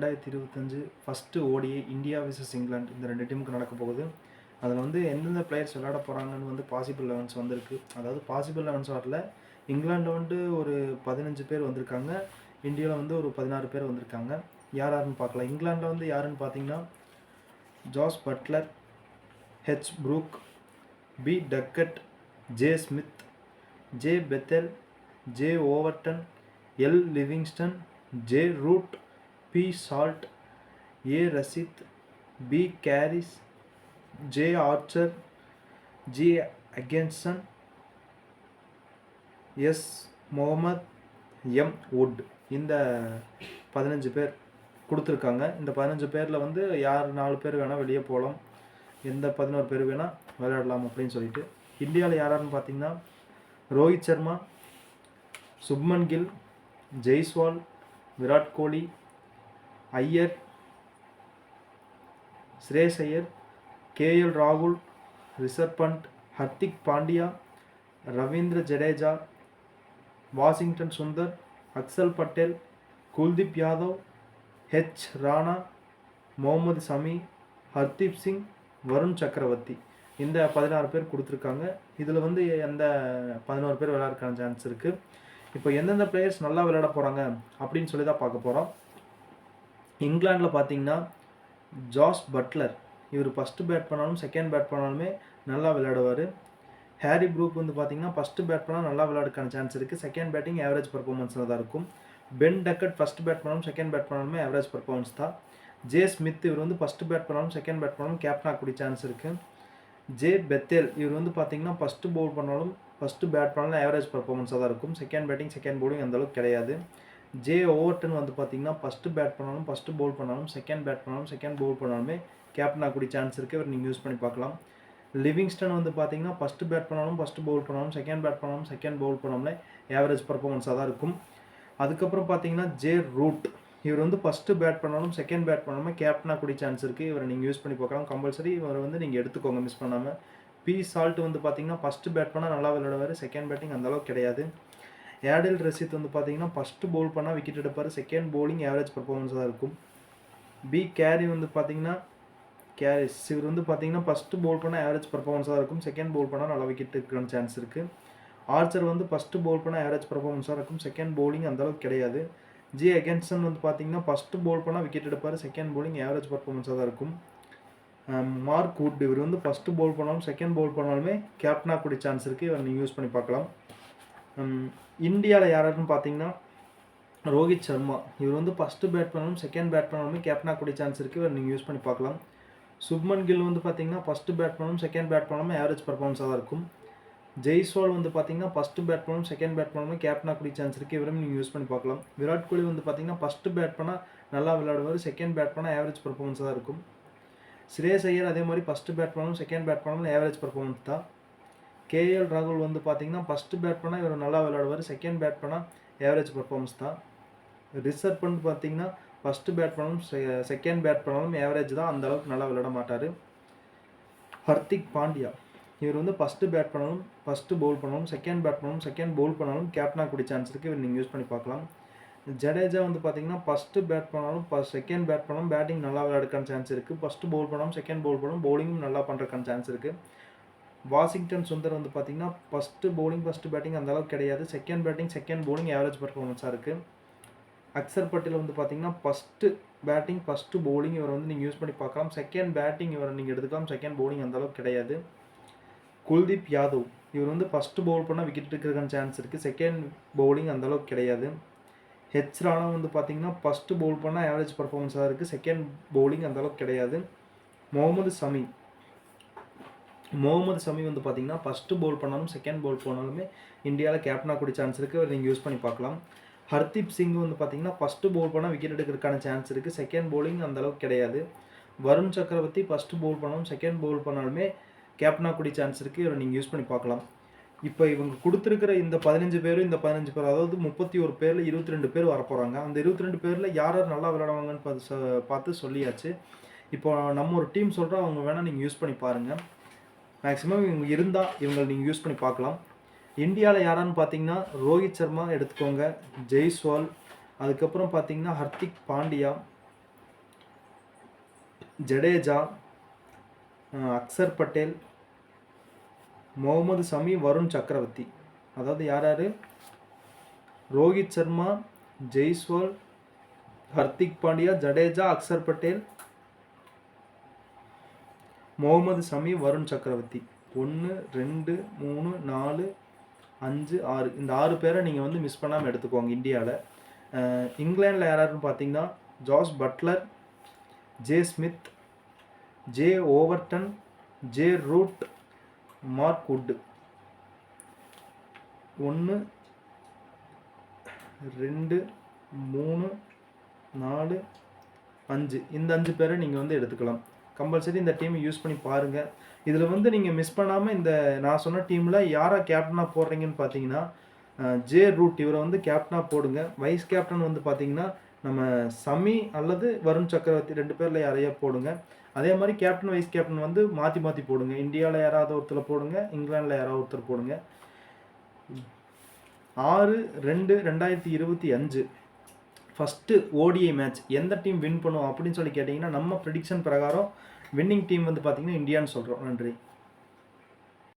ரெண்டாயிரத்தி இருபத்தஞ்சு ஃபஸ்ட்டு ஓடியே இந்தியா விசஸ் இங்கிலாந்து இந்த ரெண்டு டீமுக்கு நடக்க போகுது. அதில் வந்து எந்தெந்த பிளேயர்ஸ் விளையாட போகிறாங்கன்னு வந்து பாசிபிள் லெவன்ஸ் வந்திருக்கு. அதாவது பாசிபிள் லெவன்ஸ் வரல இங்கிலாண்டில் வந்து ஒரு பதினஞ்சு பேர் வந்திருக்காங்க. இந்தியாவில் வந்து ஒரு பதினாறு பேர் வந்திருக்காங்க. யார் யாருன்னு பார்க்கலாம். இங்கிலாண்டில் வந்து யாருன்னு பார்த்தீங்கன்னா Jos Buttler H Brook B Duckett J Smith J Bethell J Overton L Livingstone J Root P Salt A Rashid B Carse J Archer G Atkinson S Mahmood M Wood. இந்த பதினஞ்சு பேர் கொடுத்துருக்காங்க. இந்த பதினஞ்சு பேரில் வந்து யார் நாலு பேர் வேணால் வெளியே போகலாம். எந்த பதினோரு பேர் வேணால் விளையாடலாம் அப்படின்னு சொல்லிட்டு. இந்தியாவில் யாராருன்னு பார்த்தீங்கன்னா ரோஹித் சர்மா சுப்மன் கில் ஜெய்ஸ்வால் விராட் கோலி ஐயர் ஸ்ரேஸ் ஐயர் கேஎல் ராகுல் ரிஷப் பண்ட் ஹர்திக் பாண்டியா ரவீந்திர ஜடேஜா வாஷிங்டன் சுந்தர் அக்சல் பட்டேல் குல்தீப் யாதவ் ஹெச் ராணா முகமது சமி ஹர்தீப் சிங் வருண் சக்கரவர்த்தி. இந்த பதினாறு பேர் கொடுத்துருக்காங்க. இதில் வந்து எந்த பதினோரு பேர் விளையாடுறதுக்கான சான்ஸ் இருக்குது இப்போ எந்தெந்த பிளேயர்ஸ் நல்லா விளையாட போகிறாங்க அப்படின்னு சொல்லி தான் பார்க்க போகிறோம் இங்கிலாண்டில் பார்த்தீங்கன்னா ஜாஸ் பட்லர். இவர் ஃபஸ்ட்டு பேட் பண்ணாலும் செகண்ட் பேட் பண்ணாலுமே நல்லா விளையாடுவார். ஹேரி ப்ரூக் வந்து பார்த்தீங்கன்னா ஃபஸ்ட்டு பேட் பண்ணால் நல்லா விளையாடுக்கான சான்ஸ் இருக்குது செகண்ட் பேட்டிங் ஆவரேஜ் பர்ஃபார்மன்ஸில் தான் இருக்கும். பென் டக்கட் ஃபஸ்ட் பேட் பண்ணாலும் செகண்ட் பேட் பண்ணாலுமே ஆவரேஜ் பர்ஃபார்மன்ஸ் தான். ஜே ஸ்மித் இவர் வந்து ஃபஸ்ட்டு பேட் பண்ணாலும் செகண்ட் பேட் பண்ணாலும் கேப்டன் ஆகக்கூடிய சான்ஸ் இருக்குது ஜே பெத்தேல் இவர் வந்து பார்த்தீங்கன்னா ஃபஸ்ட்டு பவுல் பண்ணாலும் ஃபஸ்ட்டு பேட் பண்ணாலும் ஆவரேஜ் பர்ஃபார்மன்ஸாக தான் இருக்கும். செகண்ட் பேட்டிங் செகண்ட் பவுலிங் அந்தளவுக்கு கிடையாது. ஜே ஓவர்டன் வந்து பார்த்தீங்கன்னா ஃபஸ்ட்டு பேட் பண்ணாலும் ஃபஸ்ட்டு பவுல் பண்ணாலும் செகண்ட் பேட் பண்ணாலும் செகண்ட் பவுல் பண்ணாலுமே கேப்டன் ஆகக்கூடிய சான்ஸ் இருக்குது இவர் நீங்கள் யூஸ் பண்ணி பார்க்கலாம். லிவிங்ஸ்டன் வந்து பார்த்தீங்கன்னா ஃபஸ்ட்டு பேட் பண்ணாலும் ஃபஸ்ட்டு பவுல் பண்ணாலும் செகண்ட் பேட் பண்ணாலும் செகண்ட் பவுல் பண்ணாமலே ஆவரேஜ் பர்ஃபார்மன்ஸாக தான் இருக்கும். அதுக்கப்புறம் பார்த்தீங்கன்னா ஜே ரூட் இவர் வந்து ஃபஸ்ட்டு பேட் பண்ணாலும் செகண்ட் பேட் பண்ணாமல் கேப்டனாக கூடிய சான்ஸ் இருக்குது இவரை நீங்கள் யூஸ் பண்ணி பார்க்கலாம். கம்பல்சரி இவரை வந்து நீங்கள் எடுத்துக்கோங்க மிஸ் பண்ணாமல் பி சால்ட் வந்து பார்த்தீங்கன்னா ஃபஸ்ட்டு பேட் பண்ணால் நல்லா விளையாடுவார். செகண்ட் பேட்டிங் அந்தளவுக்கு கிடையாது. ஏடல் ரசித் வந்து பார்த்தீங்கன்னா ஃபஸ்ட்டு பவுல் பண்ணால் விக்கெட் எடுப்பார். செகண்ட் பவுலிங் ஆவரேஜ் பர்ஃபார்மன்ஸாக தான் இருக்கும். பி கேரி வந்து பார்த்தீங்கன்னா கேரிஸ் இவர் வந்து பார்த்தீங்கன்னா ஃபஸ்ட்டு பவுல் பண்ணால் ஆவரேஜ் பர்ஃபார்மன்ஸாக இருக்கும். செகண்ட் பவுல் பண்ணால் நல்லா விக்கெட் இருக்கிற சான்ஸ் இருக்குது ஆர்ச்சர் வந்து ஃபஸ்ட்டு பவுல் பண்ணால் ஆவரேஜ் பர்ஃபார்மன்ஸாக இருக்கும். செகண்ட் பவுலிங் அந்தளவுக்கு கிடையாது. ஜி அகேன்சன் வந்து பார்த்தீங்கன்னா ஃபஸ்ட்டு பவுல் பண்ணால் விக்கெட் எடுப்பார். செகண்ட் பவுலிங் ஆவரேஜ் பர்ஃபார்மன்ஸாக தான் இருக்கும். மார்க் வுட் இவர் வந்து ஃபஸ்ட்டு பவுல் பண்ணாலும் செகண்ட் பவுல் பண்ணாலுமே கேப்டனாக கூடிய சான்ஸ் இருக்குது இவர் நீங்கள் யூஸ் பண்ணி பார்க்கலாம். இந்தியாவில் யாருன்னு பார்த்தீங்கன்னா ரோஹித் சர்மா. இவர் வந்து ஃபஸ்ட்டு பேட் பண்ணாலும் செகண்ட் பேட் பண்ணாலுமே கேப்டனாக கூடிய சான்ஸ் இருக்குது இவர் நீங்கள் யூஸ் பண்ணி பார்க்கலாம் சுப்மன் கில் வந்து பார்த்தீங்கன்னா ஃபஸ்ட்டு பேட் பண்ணாலும் செகண்ட் பேட் பண்ணாலுமே ஆவரேஜ் பர்ஃபார்மன்ஸாக தான் இருக்கும். ஜெய்ஸ்வால் வந்து பார்த்தீங்கன்னா ஃபஸ்ட்டு பேட் பண்ணாலும் செகண்ட் பேட் பண்ணாலும் கேப்டனாக கூடிய சான்ஸ் இருக்குது இவரும் நீங்கள் யூஸ் பண்ணி பார்க்கலாம் விராட் கோலி வந்து பார்த்தீங்கன்னா ஃபஸ்ட்டு பேட் பண்ணால் நல்லா விளையாடுவார். செகண்ட் பேட் பண்ணால் ஆவரேஜ் பர்ஃபார்மன்ஸாக தான் இருக்கும். ஸ்ரேஸ் ஐயர் அதே மாதிரி ஃபஸ்ட்டு பேட் பண்ணாலும் செகண்ட் பேட் பண்ணாலும் ஆவரேஜ் பர்ஃபார்மன்ஸ் தான். கேஎல் ராகுல் வந்து பார்த்தீங்கன்னா ஃபஸ்ட்டு பேட் பண்ணால் இவர் நல்லா விளையாடுவார். செகண்ட் பேட் பண்ணால் ஏவரேஜ் பர்ஃபார்மன்ஸ் தான். ரிசர்வ் பண்ணி பார்த்தீங்கன்னா ஃபஸ்ட்டு பேட் பண்ணாலும் செகண்ட் பேட் பண்ணாலும் ஏவரேஜ் தான். அந்த அளவுக்கு நல்லா விளையாட மாட்டார். ஹர்திக் பாண்டியா. இவர் வந்து ஃபஸ்ட்டு பேட் பண்ணாலும் ஃபஸ்ட்டு பவுல் பண்ணாலும் செகண்ட் பேட் பண்ணாலும் செகண்ட் பவுல் பண்ணாலும் கேப்டனாக கூடிய சான்ஸ் இருக்குது இவர் நீங்கள் யூஸ் பண்ணி பார்க்கலாம். ஜடேஜா வந்து பார்த்தீங்கன்னா ஃபஸ்ட்டு பேட் பண்ணாலும் ஃபஸ்ட் செகண்ட் பேட் பண்ணாலும் பேட்டிங் நல்லா விளையாடுக்கான சான்ஸ் இருக்குது ஃபஸ்ட்டு பவுல் பண்ணாலும் செகண்ட் பவுல் பண்ணாலும் பவுலிங்கும் நல்லா பண்ணுறக்கான சான்ஸ் இருக்குது வாஷிங்டன் சுந்தர் வந்து பார்த்தீங்கன்னா ஃபஸ்ட்டு பவுலிங் ஃபஸ்ட்டு பேட்டிங் அந்தளவுக்கு கிடையாது. Second batting second bowling average பர்ஃபார்மன்ஸாக இருக்குது அக்சர் பட்டேல் வந்து பார்த்திங்கன்னா ஃபஸ்ட்டு பேட்டிங் ஃபஸ்ட்டு பவுலிங் இவரை வந்து நீங்கள் யூஸ் பண்ணி பார்க்கலாம். செகண்ட் பேட்டிங் இவரை நீங்கள் எடுத்துக்கலாம். செகண்ட் பவுலிங் அந்தளவுக்கு கிடையாது. குல்தீப் யாதவ் இவர் வந்து ஃபஸ்ட்டு பவுல் பண்ணால் விக்கெட் எடுக்கிறதுக்கான சான்ஸ் இருக்குது செகண்ட் பவுலிங் அந்த அளவுக்கு கிடையாது. ஹெச் ராணா வந்து பார்த்தீங்கன்னா ஃபஸ்ட்டு பவுல் பண்ணால் ஆவரேஜ் பர்ஃபார்மன்ஸாக இருக்குது செகண்ட் பவுலிங் அந்த அளவுக்கு கிடையாது. முகமது சமி முகமது சமி வந்து பார்த்தீங்கன்னா ஃபஸ்ட்டு பவுல் பண்ணாலும் செகண்ட் பவுல் போனாலுமே இந்தியாவில் கேப்டனாக கூடிய சான்ஸ் இருக்குது நீங்கள் யூஸ் பண்ணி பார்க்கலாம். ஹர்தீப் சிங் வந்து பார்த்தீங்கன்னா ஃபஸ்ட்டு பவுல் பண்ணால் விக்கெட் எடுக்கிறதுக்கான சான்ஸ் இருக்குது செகண்ட் பவுலிங் அந்தளவுக்கு கிடையாது. வருண் சக்கரவர்த்தி ஃபஸ்ட்டு பவுல் பண்ணாலும் செகண்ட் பவுல் பண்ணாலுமே கேப்டனாக கூடிய சான்ஸ் இருக்குது இவரை நீங்கள் யூஸ் பண்ணி பார்க்கலாம். இப்போ இவங்க கொடுத்துருக்கிற இந்த பதினஞ்சு பேரும் இந்த பதினஞ்சு பேர் அதாவது முப்பத்தி ஒரு பேரில் இருபத்தி ரெண்டு பேர் வரப்போகிறாங்க அந்த இருபத்தி ரெண்டு பேரில் யார் யார் நல்லா விளையாடுவாங்கன்னு பார்த்து பார்த்து சொல்லியாச்சு. இப்போ நம்ம ஒரு டீம் சொல்கிறோம் அவங்க வேணால் நீங்கள் யூஸ் பண்ணி பாருங்கள் மேக்ஸிமம் இவங்க இருந்தால் இவங்களை நீங்கள் யூஸ் பண்ணி பார்க்கலாம். இந்தியாவில் யாரான்னு பார்த்தீங்கன்னா ரோஹித் சர்மா எடுத்துக்கோங்க ஜெய்ஸ்வால். அதுக்கப்புறம் பார்த்தீங்கன்னா ஹர்திக் பாண்டியா ஜடேஜா அக்சர் பட்டேல் முகமது சமி வருண் சக்கரவர்த்தி. அதாவது யார் யார்? ரோஹித் சர்மா ஜெய்ஸ்வால் ஹர்திக் பாண்டியா ஜடேஜா அக்சர் பட்டேல் முகமது சமி வருண் சக்கரவர்த்தி. ஒன்று ரெண்டு மூணு நாலு அஞ்சு ஆறு. இந்த ஆறு பேரை நீங்கள் வந்து மிஸ் பண்ணாமல் எடுத்துக்கோங்க இந்தியாவில் இங்கிலாண்டில் யாராருன்னு பார்த்தீங்கன்னா Jos Buttler J Smith J Overton J Root Mark Wood ஒன்று ரெண்டு மூணு நாலு அஞ்சு. இந்த அஞ்சு பேரை நீங்கள் வந்து எடுத்துக்கலாம். கம்பல்சரி இந்த டீமை யூஸ் பண்ணி பாருங்கள் இதில் வந்து நீங்கள் மிஸ் பண்ணாமல் இந்த நான் சொன்ன டீமில் யாரை கேப்டனாக போடுறீங்கன்னு பார்த்தீங்கன்னா ஜே ரூட் இவரை வந்து கேப்டனாக போடுங்க. வைஸ் கேப்டன் வந்து பார்த்தீங்கன்னா நம்ம சமி அல்லது வருண் சக்கரவர்த்தி ரெண்டு பேரில் யாரையா போடுங்க. அதே மாதிரி கேப்டன் வைஸ் கேப்டன் வந்து மாற்றி மாற்றி போடுங்க. இந்தியாவில் யாராவது ஒருத்தர் போடுங்க இங்கிலாந்தில் யாராவது ஒருத்தர் போடுங்க. ஆறு ரெண்டு ரெண்டாயிரத்தி இருபத்தி அஞ்சு. ஃபஸ்ட்டு ஓடிஐ மேட்ச் எந்த டீம் வின் பண்ணும் அப்படின்னு சொல்லி கேட்டிங்கன்னா நம்ம ப்ரிடிக்ஷன் பிரகாரம் வின்னிங் டீம் வந்து பார்த்திங்கன்னா இந்தியான்னு சொல்கிறோம் நன்றி.